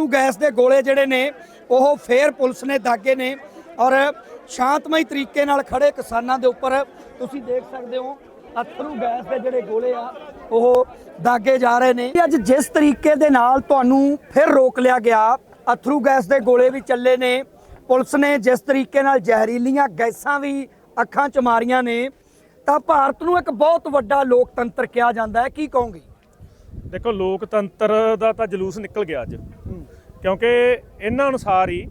ਅਥਰੂ gas ਦੇ ਗੋਲੇ ਜਿਹੜੇ ਨੇ, ਉਹ ਫੇਰ ਪੁਲਿਸ ਨੇ ਦਾਗੇ ਨੇ ਔਰ ਸ਼ਾਂਤਮਈ ਤਰੀਕੇ ਨਾਲ ਖੜੇ ਕਿਸਾਨਾਂ ਦੇ ਉੱਪਰ ਤੁਸੀਂ ਦੇਖ ਸਕਦੇ ਹੋ ਅਥਰੂ ਗੈਸ ਦੇ ਜਿਹੜੇ ਗੋਲੇ ਆ, ਉਹ ਦਾਗੇ ਜਾ ਰਹੇ ਨੇ। ਅੱਜ ਜਿਸ ਤਰੀਕੇ ਦੇ ਨਾਲ ਤੁਹਾਨੂੰ ਫਿਰ ਰੋਕ ਲਿਆ ਗਿਆ ਅਥਰੂ ਗੈਸ ਦੇ ਗੋਲੇ ਵੀ ਚੱਲੇ ਨੇ, ਪੁਲਿਸ ਨੇ ਜਿਸ ਤਰੀਕੇ ਨਾਲ ਜ਼ਹਿਰੀਲੀਆਂ ਗੈਸਾਂ ਵੀ ਅੱਖਾਂ 'ਚ ਮਾਰੀਆਂ ਨੇ, ਤਾਂ ਭਾਰਤ ਨੂੰ ਇੱਕ ਬਹੁਤ ਵੱਡਾ ਲੋਕਤੰਤਰ ਕਿਹਾ ਜਾਂਦਾ ਹੈ। ਕੀ ਕਹੋਗੇ? ਦੇਖੋ, ਲੋਕਤੰਤਰ ਦਾ ਤਾਂ ਜਲੂਸ ਨਿਕਲ ਗਿਆ ਅੱਜ। ਕਿਉਂਕਿ ਇਹਨਾਂ ਅਨੁਸਾਰ ਹੀ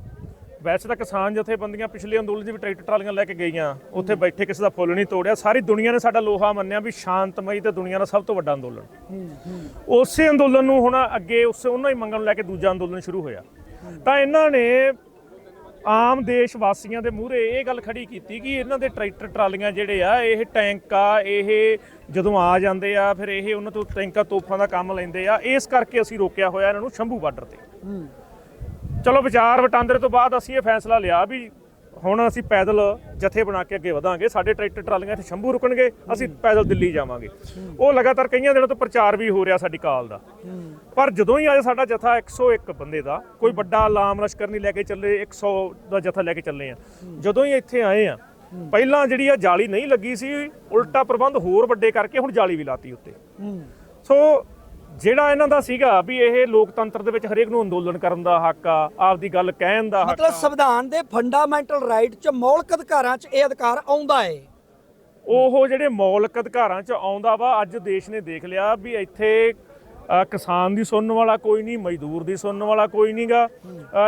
ਵੈਸੇ ਤਾਂ ਕਿਸਾਨ ਜਥੇਬੰਦੀਆਂ ਪਿਛਲੇ ਅੰਦੋਲਨ 'ਚ ਵੀ ਟਰੈਕਟਰ ਟਰਾਲੀਆਂ ਲੈ ਕੇ ਗਈਆਂ, ਉੱਥੇ ਬੈਠੇ ਕਿਸੇ ਦਾ ਫੁੱਲ ਨਹੀਂ ਤੋੜਿਆ। ਸਾਰੀ ਦੁਨੀਆ ਨੇ ਸਾਡਾ ਲੋਹਾ ਮੰਨਿਆ ਵੀ ਸ਼ਾਂਤਮਈ ਤੇ ਦੁਨੀਆ ਦਾ ਸਭ ਤੋਂ ਵੱਡਾ ਅੰਦੋਲਨ। ਉਸੇ ਅੰਦੋਲਨ ਨੂੰ ਹੁਣ ਅੱਗੇ ਉਸੇ ਉਹਨਾਂ ਹੀ ਮੰਗਣ ਨੂੰ ਲੈ ਕੇ ਦੂਜਾ ਅੰਦੋਲਨ ਸ਼ੁਰੂ ਹੋਇਆ। ਤਾਂ ਇਹਨਾਂ ਨੇ ਆਮ ਦੇਸ਼ ਵਾਸੀਆਂ ਦੇ ਮੂਹਰੇ ਇਹ ਗੱਲ ਖੜੀ ਕੀਤੀ ਕਿ ਇਹਨਾਂ ਦੇ ਟਰੈਕਟਰ ਟਰਾਲੀਆਂ ਜਿਹੜੇ ਆ ਇਹ ਟੈਂਕ ਆ ਇਹ ਜਦੋਂ ਆ ਜਾਂਦੇ ਆ ਫਿਰ ਇਹ ਉਹਨਾਂ ਤੋਂ ਟੈਂਕਾਂ ਤੋਪਾਂ ਦਾ ਕੰਮ ਲੈਂਦੇ ਆ। ਇਸ ਕਰਕੇ ਅਸੀਂ ਰੋਕਿਆ ਹੋਇਆ ਇਹਨਾਂ ਨੂੰ ਸ਼ੰਭੂ ਬਾਰਡਰ ਤੇ। ਚਲੋ ਵਿਚਾਰ ਵਟਾਂਦਰੇ ਤੋਂ ਬਾਅਦ ਅਸੀਂ ਇਹ ਫੈਸਲਾ ਲਿਆ ਵੀ ਹੁਣ ਅਸੀਂ ਪੈਦਲ ਜਥੇ ਬਣਾ ਕੇ ਅੱਗੇ ਵਧਾਂਗੇ। ਸਾਡੇ ਟਰੈਕਟਰ ਟਰਾਲੀਆਂ ਇੱਥੇ ਸ਼ੰਭੂ ਰੁਕਣਗੇ ਅਸੀਂ ਪੈਦਲ ਦਿੱਲੀ ਜਾਵਾਂਗੇ। ਉਹ ਲਗਾਤਾਰ ਕਈਆਂ ਦਿਨਾਂ ਤੋਂ ਪ੍ਰਚਾਰ ਵੀ ਹੋ ਰਿਹਾ ਸਾਡੀ ਕਾਲ ਦਾ। ਪਰ ਜਦੋਂ ਹੀ ਅੱਜ ਸਾਡਾ ਜਥਾ 101 ਬੰਦੇ ਦਾ ਕੋਈ ਵੱਡਾ ਲਾਮ ਲਸ਼ਕਰ ਨਹੀਂ ਲੈ ਕੇ ਚੱਲੇ 100 ਦਾ ਜਥਾ ਲੈ ਕੇ ਚੱਲੇ ਆ। ਜਦੋਂ ਹੀ ਇੱਥੇ ਆਏ ਆ ਪਹਿਲਾਂ ਜਿਹੜੀ ਆ ਜਾਲੀ ਨਹੀਂ ਲੱਗੀ ਸੀ ਉਲਟਾ ਪ੍ਰਬੰਧ ਹੋਰ ਵੱਡੇ ਕਰਕੇ ਹੁਣ ਜਾਲੀ ਵੀ ਲਾਤੀ ਉੱਤੇ। ਸੋ ਜਿਹੜਾ ਇਹਨਾਂ ਦਾ ਸੀਗਾ ਵੀ ਇਹ ਲੋਕਤੰਤਰ ਦੇ ਵਿੱਚ ਹਰੇਕ ਨੂੰ ਅੰਦੋਲਨ ਕਰਨ ਦਾ ਹੱਕ ਆ ਆਪਦੀ ਗੱਲ ਕਹਿਣ ਦਾ ਹੱਕ ਮਤਲਬ ਸੰਵਿਧਾਨ ਦੇ ਫੰਡਾਮੈਂਟਲ ਰਾਈਟ 'ਚ ਮੌਲਿਕ ਅਧਿਕਾਰਾਂ 'ਚ ਇਹ ਅਧਿਕਾਰ ਆਉਂਦਾ ਏ। ਉਹ ਜਿਹੜੇ ਮੌਲਿਕ ਅਧਿਕਾਰਾਂ 'ਚ ਆਉਂਦਾ ਵਾ ਅੱਜ ਦੇਸ਼ ਨੇ ਦੇਖ ਲਿਆ ਵੀ ਇੱਥੇ ਕਿਸਾਨ ਦੀ ਸੁਣਨ ਵਾਲਾ ਕੋਈ ਨਹੀਂ ਮਜ਼ਦੂਰ ਦੀ ਸੁਣਨ ਵਾਲਾ ਕੋਈ ਨਹੀਂਗਾ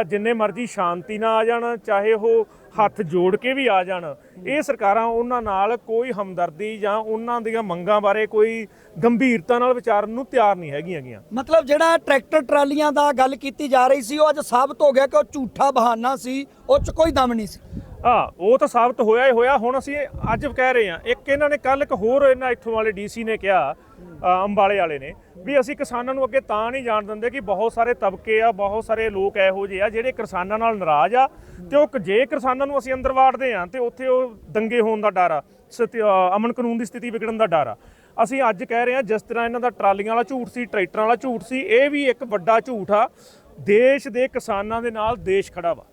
ਜਿੰਨੇ ਮਰਜ਼ੀ ਸ਼ਾਂਤੀ ਨਾਲ ਆ ਜਾਣ ਚਾਹੇ ਉਹ ਹੱਥ ਜੋੜ ਕੇ ਵੀ ਆ ਜਾਣ। ਇਹ ਸਰਕਾਰਾਂ ਉਹਨਾਂ ਨਾਲ ਕੋਈ ਹਮਦਰਦੀ ਜਾਂ ਉਹਨਾਂ ਦੀਆਂ ਮੰਗਾਂ ਬਾਰੇ ਕੋਈ ਗੰਭੀਰਤਾ ਨਾਲ ਵਿਚਾਰਨ ਨੂੰ ਤਿਆਰ ਨਹੀਂ ਹੈਗੀਆਂ ਗੀਆਂ। ਮਤਲਬ ਜਿਹੜਾ ਟਰੈਕਟਰ ਟਰਾਲੀਆਂ ਦਾ ਗੱਲ ਕੀਤੀ ਜਾ ਰਹੀ ਸੀ ਉਹ ਅੱਜ ਸਾਬਤ ਹੋ ਗਿਆ ਕਿ ਉਹ ਝੂਠਾ ਬਹਾਨਾ ਸੀ ਉਹ 'ਚ ਕੋਈ ਦਮ ਨਹੀਂ ਸੀ। ਆ ਉਹ ਤਾਂ ਸਾਬਤ ਹੋਇਆ ਹੀ ਹੋਇਆ ਹੁਣ ਅਸੀਂ ਅੱਜ ਕਹਿ ਰਹੇ ਹਾਂ ਇੱਕ ਇਹਨਾਂ ਨੇ ਕੱਲ ਇੱਕ ਹੋਰ ਇਹਨਾਂ ਇੱਥੋਂ ਵਾਲੇ ਡੀਸੀ ਨੇ ਕਿਹਾ ਅੰਬਾਲੇ ਵਾਲੇ ਨੇ, ਵੀ ਅਸੀਂ ਕਿਸਾਨਾਂ ਨੂੰ ਅੱਗੇ ਤਾਂ ਨਹੀਂ ਜਾਣ ਦਿੰਦੇ ਕਿ ਬਹੁਤ ਸਾਰੇ ਤਬਕੇ ਆ, ਬਹੁਤ ਸਾਰੇ ਲੋਕ ਇਹੋ ਜਿਹੇ ਆ ਜਿਹੜੇ ਕਿਸਾਨਾਂ ਨਾਲ ਨਾਰਾਜ਼ ਆ ਤੇ ਉਹ ਜੇ ਕਿਸਾਨਾਂ ਨੂੰ ਅਸੀਂ ਅੰਦਰ ਵਾੜਦੇ ਆ ਤੇ ਉੱਥੇ ਉਹ ਦੰਗੇ ਹੋਣ ਦਾ ਡਰ ਆ, ਸਥਿ- ਅਮਨ ਕਾਨੂੰਨ ਦੀ ਸਥਿਤੀ ਵਿਗੜਨ ਦਾ ਡਰ ਆ। ਅਸੀਂ ਅੱਜ ਕਹਿ ਰਹੇ ਹਾਂ ਜਿਸ ਤਰ੍ਹਾਂ ਇਹਨਾਂ ਦਾ ਟਰਾਲੀਆਂ ਵਾਲਾ ਝੂਠ ਸੀ, ਟਰੈਕਟਰਾਂ ਵਾਲਾ ਝੂਠ ਸੀ, ਇਹ ਵੀ ਇੱਕ ਵੱਡਾ ਝੂਠ ਆ, ਦੇਸ਼ ਦੇ ਕਿਸਾਨਾਂ ਦੇ ਨਾਲ ਦੇਸ਼ ਖੜਾ ਵਾ।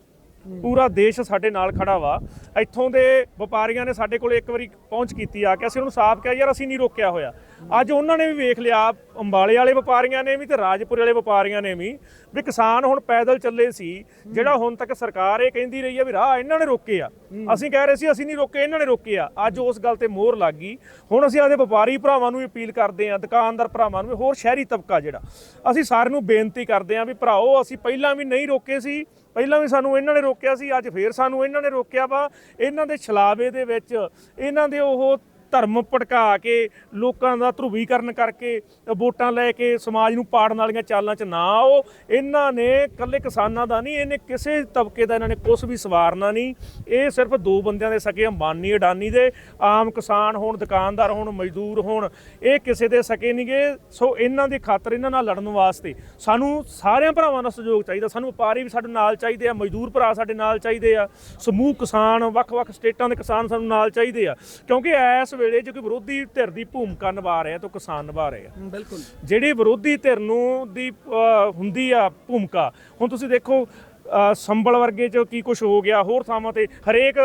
ਪੂਰਾ ਦੇਸ਼ ਸਾਡੇ ਨਾਲ ਖੜਾ ਵਾ। ਇੱਥੋਂ ਦੇ ਵਪਾਰੀਆਂ ਨੇ ਸਾਡੇ ਕੋਲ ਇੱਕ ਵਾਰੀ ਪਹੁੰਚ ਕੀਤੀ ਆ ਕਿ ਅਸੀਂ ਉਹਨੂੰ ਸਾਫ਼ ਕਿਹਾ, ਯਾਰ ਅਸੀਂ ਨਹੀਂ ਰੋਕਿਆ ਹੋਇਆ। ਅੱਜ ਉਹਨਾਂ ਨੇ ਵੀ ਵੇਖ ਲਿਆ ਅੰਬਾਲੇ ਵਾਲੇ ਵਪਾਰੀਆਂ ਨੇ ਵੀ ਤੇ ਰਾਜਪੁਰ ਵਾਲੇ ਵਪਾਰੀਆਂ ਨੇ ਵੀ ਵੀ ਕਿਸਾਨ ਹੁਣ ਪੈਦਲ ਚੱਲੇ ਸੀ ਜਿਹੜਾ ਹੁਣ ਤੱਕ ਸਰਕਾਰ ਇਹ ਕਹਿੰਦੀ ਰਹੀ ਆ ਵੀ ਰਾਹ ਇਹਨਾਂ ਨੇ ਰੋਕੇ ਆ। ਅਸੀਂ ਕਹਿ ਰਹੇ ਸੀ ਅਸੀਂ ਨਹੀਂ ਰੋਕੇ ਇਹਨਾਂ ਨੇ ਰੋਕੇ ਆ। ਅੱਜ ਉਸ ਗੱਲ ਤੇ ਮੋਹਰ ਲੱਗ ਗਈ। ਹੁਣ ਅਸੀਂ ਆਦੇ ਵਪਾਰੀ ਭਰਾਵਾਂ ਨੂੰ ਵੀ ਅਪੀਲ ਕਰਦੇ ਆ ਦੁਕਾਨਦਾਰ ਭਰਾਵਾਂ ਨੂੰ ਵੀ ਹੋਰ ਸ਼ਹਿਰੀ ਤਬਕਾ ਜਿਹੜਾ। ਅਸੀਂ ਸਾਰਿਆਂ ਨੂੰ ਬੇਨਤੀ ਕਰਦੇ ਆ ਵੀ ਭਰਾਓ ਅਸੀਂ ਪਹਿਲਾਂ ਵੀ ਨਹੀਂ ਰੋਕੇ ਸੀ ਪਹਿਲਾਂ ਵੀ ਸਾਨੂੰ ਇਹਨਾਂ ਨੇ ਰੋਕਿਆ ਸੀ ਅੱਜ ਫੇਰ ਸਾਨੂੰ ਇਹਨਾਂ ਨੇ ਰੋਕਿਆ ਵਾ। ਇਹਨਾਂ ਦੇ ਛਲਾਵੇ ਦੇ ਵਿੱਚ ਇਹਨਾਂ ਦੇ ਉਹ ਧਰਮ ਭੜਕਾ ਕੇ ਲੋਕਾਂ ਦਾ ਧਰੂਵੀਕਰਨ ਕਰਕੇ ਵੋਟਾਂ ਲੈ ਕੇ ਸਮਾਜ ਨੂੰ ਪਾੜਨ ਵਾਲੀਆਂ ਚਾਲਾਂ 'ਚ ਨਾ ਆਓ। ਇਹਨਾਂ ਨੇ ਇਕੱਲੇ ਕਿਸਾਨਾਂ ਦਾ ਨਹੀਂ, ਇਹਨੇ ਕਿਸੇ ਤਬਕੇ ਦਾ ਇਹਨਾਂ ਨੇ ਕੁਝ ਵੀ ਸਵਾਰਨਾ ਨਹੀਂ। ਇਹ ਸਿਰਫ ਦੋ ਬੰਦਿਆਂ ਦੇ ਸਕੇ, ਅੰਬਾਨੀ, ਅਡਾਨੀ ਦੇ। ਆਮ ਕਿਸਾਨ ਹੋਣ, ਦੁਕਾਨਦਾਰ ਹੋਣ, ਮਜ਼ਦੂਰ ਹੋਣ, ਇਹ ਕਿਸੇ ਦੇ ਸਕੇ ਨਹੀਂਗੇ ਸੋ ਇਹਨਾਂ ਦੇ ਖਾਤਰ ਇਹਨਾਂ ਨਾਲ ਲੜਨ ਵਾਸਤੇ ਸਾਨੂੰ ਸਾਰਿਆਂ ਭਰਾਵਾਂ ਦਾ ਸਹਿਯੋਗ ਚਾਹੀਦਾ। ਸਾਨੂੰ ਵਪਾਰੀ ਵੀ ਸਾਡੇ ਨਾਲ ਚਾਹੀਦੇ ਆ, ਮਜ਼ਦੂਰ ਭਰਾ ਸਾਡੇ ਨਾਲ ਚਾਹੀਦੇ ਆ। ਸਮੂਹ ਕਿਸਾਨ, ਵੱਖ-ਵੱਖ ਸਟੇਟਾਂ ਦੇ ਕਿਸਾਨ ਸਾਨੂੰ ਨਾਲ ਚਾਹੀਦੇ ਆ। ਕਿਉਂਕਿ ਇਸ ਵੇਲੇ ਜੇ ਕੋਈ ਵਿਰੋਧੀ ਧਿਰ ਦੀ ਭੂਮਿਕਾ ਨਿਭਾ ਰਿਹਾ ਤਾਂ ਕਿਸਾਨ ਨਿਭਾ ਰਹੇ ਆ। ਬਿਲਕੁਲ। ਜਿਹੜੀ ਵਿਰੋਧੀ ਧਿਰ ਨੂੰ ਦੀ ਹੁੰਦੀ ਆ ਭੂਮਿਕਾ ਹੁਣ ਤੁਸੀਂ ਦੇਖੋ ਸੰਭਲ ਵਰਗੇ ਚ ਕੀ ਕੁਝ ਹੋ ਗਿਆ ਹੋਰ ਥਾਵਾਂ ਤੇ ਹਰੇਕ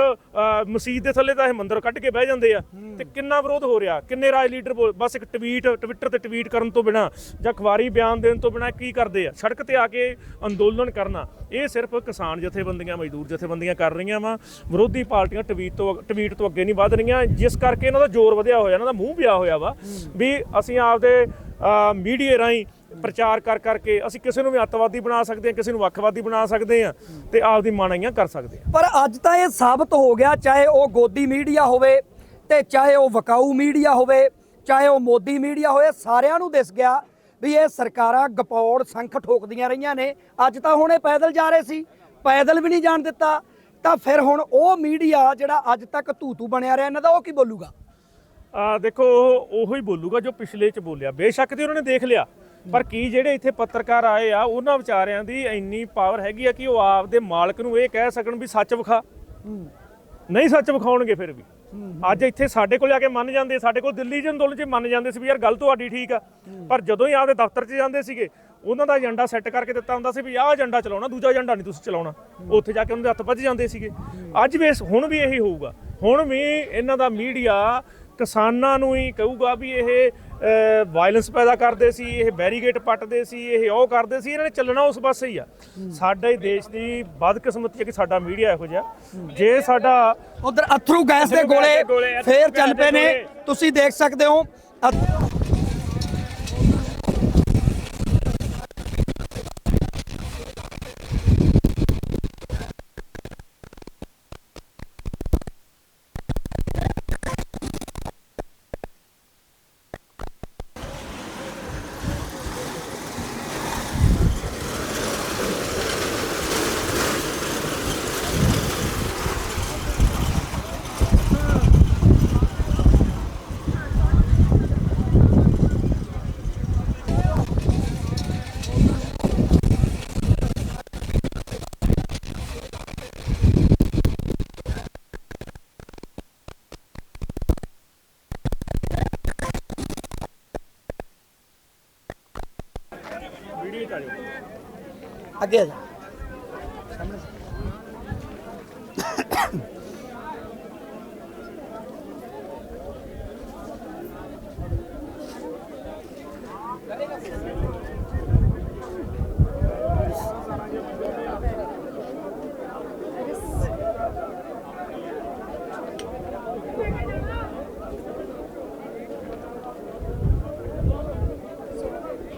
ਮਸਜਿਦ ਦੇ ਥੱਲੇ ਤਾਂ ਇਹ ਮੰਦਿਰ ਕੱਢ ਕੇ ਬਹਿ ਜਾਂਦੇ ਆ। ਤੇ ਕਿੰਨਾ ਵਿਰੋਧ ਹੋ ਰਿਹਾ? ਕਿੰਨੇ ਰਾਜ ਲੀਡਰ ਬਸ ਇੱਕ ਟਵੀਟ ਟਵਿੱਟਰ ਤੇ ਟਵੀਟ ਕਰਨ ਤੋਂ ਬਿਨਾ ਜਾਂ ਅਖਬਾਰੀ ਬਿਆਨ ਦੇਣ ਤੋਂ ਬਿਨਾ ਕੀ ਕਰਦੇ ਆ? ਸੜਕ ਤੇ ਆ ਕੇ ਅੰਦੋਲਨ ਕਰਨਾ ਇਹ ਸਿਰਫ ਕਿਸਾਨ ਜਥੇਬੰਦੀਆਂ ਮਜ਼ਦੂਰ ਜਥੇਬੰਦੀਆਂ ਕਰ ਰਹੀਆਂ ਵਾ। ਵਿਰੋਧੀ ਪਾਰਟੀਆਂ ਟਵੀਟ ਤੋਂ ਟਵੀਟ ਤੋਂ ਅੱਗੇ ਨਹੀਂ ਵਧ ਰਹੀਆਂ ਜਿਸ ਕਰਕੇ ਇਹਨਾਂ ਦਾ ਜ਼ੋਰ ਵਧਿਆ ਹੋਇਆ ਇਹਨਾਂ ਦਾ ਮੂੰਹ ਪਿਆ ਹੋਇਆ ਵਾ ਵੀ ਅਸੀਂ ਆਪਦੇ ਮੀਡੀਆ ਰਾਹੀਂ ਪ੍ਰਚਾਰ ਕਰ ਕਰਕੇ ਅਸੀਂ ਕਿਸੇ ਨੂੰ ਵੀ ਅੱਤਵਾਦੀ ਬਣਾ ਸਕਦੇ ਹਾਂ ਕਿਸੇ ਨੂੰ ਵੱਖਵਾਦੀ ਬਣਾ ਸਕਦੇ ਹਾਂ ਤੇ ਆਪਦੀ ਮਾਣਾਈਆਂ ਕਰ ਸਕਦੇ ਹਾਂ। ਪਰ ਅੱਜ ਤਾਂ ਇਹ ਸਾਬਤ ਹੋ ਗਿਆ ਚਾਹੇ ਉਹ ਗੋਦੀ ਮੀਡੀਆ ਹੋਵੇ ਤੇ ਚਾਹੇ ਉਹ ਵਕਾਊ ਮੀਡੀਆ ਹੋਵੇ ਚਾਹੇ ਉਹ ਮੋਦੀ ਮੀਡੀਆ ਹੋਵੇ ਸਾਰਿਆਂ ਨੂੰ ਦਿਸ ਗਿਆ ਵੀ ਇਹ ਸਰਕਾਰਾਂ ਗਪੌੜ ਸੰਖ ਠੋਕਦੀਆਂ ਰਹੀਆਂ ਨੇ। ਅੱਜ ਤਾਂ ਹੁਣ ਇਹ ਪੈਦਲ ਜਾ ਰਹੇ ਸੀ ਪੈਦਲ ਵੀ ਨਹੀਂ ਜਾਣ ਦਿੱਤਾ। ਤਾਂ ਫਿਰ ਹੁਣ ਉਹ ਮੀਡੀਆ ਜਿਹੜਾ ਅੱਜ ਤੱਕ ਧੂਤੂ ਬਣਿਆ ਰਿਹਾ ਇਹਨਾਂ ਦਾ ਉਹ ਕੀ ਬੋਲੂਗਾ? ਆ ਦੇਖੋ ਉਹ ਉਹੀ ਬੋਲੂਗਾ ਜੋ ਪਿਛਲੇ ਚ ਬੋਲਿਆ। ਬੇਸ਼ੱਕ ਤੇ ਉਹਨਾਂ ਨੇ ਦੇਖ ਲਿਆ। ਪਰ ਕੀ ਜਿਹੜੇ ਇੱਥੇ ਪੱਤਰਕਾਰ ਆਏ ਆ ਉਹਨਾਂ ਵਿਚਾਰਿਆਂ ਦੀ ਇੰਨੀ ਪਾਵਰ ਹੈਗੀ ਆ ਕਿ ਉਹ ਆਪਦੇ ਮਾਲਕ ਨੂੰ ਇਹ ਕਹਿ ਸਕਣ ਵੀ ਸੱਚ ਵਿਖਾ। ਨਹੀਂ ਸੱਚ ਵਿਖਾਉਣਗੇ ਫਿਰ ਵੀ। ਅੱਜ ਇੱਥੇ ਸਾਡੇ ਕੋਲ ਆ ਕੇ ਮੰਨ ਜਾਂਦੇ ਸਾਡੇ ਕੋਲ ਦਿੱਲੀ ਚ ਅੰਦੋਲਨ ਚ ਮੰਨ ਜਾਂਦੇ ਸੀ ਵੀ ਯਾਰ ਗੱਲ ਤੁਹਾਡੀ ਠੀਕ ਆ। ਪਰ ਜਦੋਂ ਹੀ ਆਪਦੇ ਦਫ਼ਤਰ ਚ ਜਾਂਦੇ ਸੀਗੇ ਉਹਨਾਂ ਦਾ ਏਜੰਡਾ ਸੈੱਟ ਕਰਕੇ ਦਿੱਤਾ ਹੁੰਦਾ ਸੀ ਵੀ ਆਹ ਏਜੰਡਾ ਚਲਾਉਣਾ ਦੂਜਾ ਏਜੰਡਾ ਨਹੀਂ ਤੁਸੀਂ ਚਲਾਉਣਾ। ਉੱਥੇ ਜਾ ਕੇ ਉਹਨਾਂ ਦੇ ਹੱਥ ਵੱਜ ਜਾਂਦੇ ਸੀਗੇ। ਅੱਜ ਵੀ ਹੁਣ ਵੀ ਇਹੀ ਹੋਊਗਾ। ਹੁਣ ਵੀ ਇਹਨਾਂ ਦਾ ਮੀਡੀਆ ਕਿਸਾਨਾਂ ਨੂੰ ਹੀ ਕਹੂਗਾ ਵੀ ਇਹ ਵਾਇਲੈਂਸ ਪੈਦਾ ਕਰਦੇ ਸੀ ਇਹ ਬੈਰੀਗੇਟ ਪੱਟਦੇ ਸੀ ਇਹ ਉਹ ਕਰਦੇ ਸੀ ਇਹਨਾਂ ਨੇ ਚੱਲਣਾ ਉਸ ਪਾਸੇ ਹੀ ਆ। ਸਾਡੇ ਦੇਸ਼ ਦੀ ਬਦਕਿਸਮਤੀ ਹੈ ਕਿ ਸਾਡਾ ਮੀਡੀਆ ਇਹੋ ਜਿਹਾ। ਜੇ ਸਾਡਾ ਉਧਰ ਅਥਰੂ ਗੈਸ ਦੇ ਗੋਲੇ ਫੇਰ ਚੱਲ ਪਏ ਨੇ। ਤੁਸੀਂ ਦੇਖ ਸਕਦੇ ਹੋ Agueza.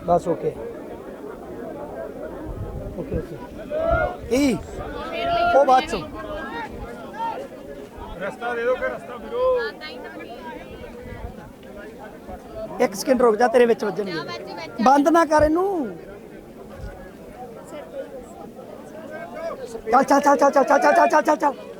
That's okay. ਇਹ ਉਹ ਬਾਤ ਚੋਂ। ਰਸਤਾ ਦੇ ਦਿਓ ਕਿ ਰਸਤਾ ਫਿਰੋ। ਇੱਕ ਸਕਿੰਟ ਰੁਕ ਜਾ ਤੇਰੇ ਵਿੱਚ ਵੱਜਣਗੇ ਬੰਦ ਨਾ ਕਰ ਇਹਨੂੰ। ਚੱਲ ਚੱਲ ਚੱਲ ਚੱਲ ਚੱਲ ਚੱਲ ਚੱਲ ਚੱਲ ਚੱਲ ਚੱਲ।